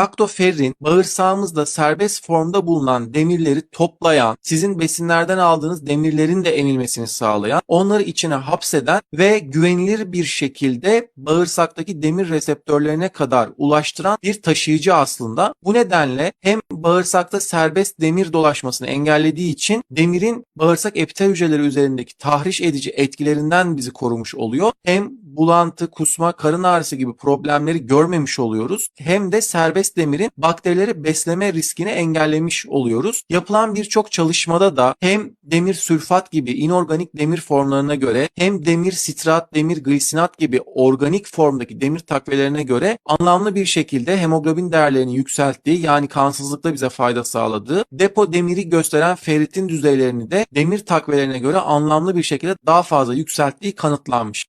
Laktoferrin bağırsağımızda serbest formda bulunan demirleri toplayan, sizin besinlerden aldığınız demirlerin de emilmesini sağlayan, onları içine hapseden ve güvenilir bir şekilde bağırsaktaki demir reseptörlerine kadar ulaştıran bir taşıyıcı aslında. Bu nedenle hem bağırsakta serbest demir dolaşmasını engellediği için demirin bağırsak epitel hücreleri üzerindeki tahriş edici etkilerinden bizi korumuş oluyor. Hem bulantı, kusma, karın ağrısı gibi problemleri görmemiş oluyoruz. Hem de serbest demirin bakterileri besleme riskini engellemiş oluyoruz. Yapılan birçok çalışmada da hem demir sülfat gibi inorganik demir formlarına göre hem demir sitrat, demir glisinat gibi organik formdaki demir takviyelerine göre anlamlı bir şekilde hemoglobin değerlerini yükselttiği yani kansızlıkta bize fayda sağladığı, depo demiri gösteren ferritin düzeylerini de demir takviyelerine göre anlamlı bir şekilde daha fazla yükselttiği kanıtlanmış.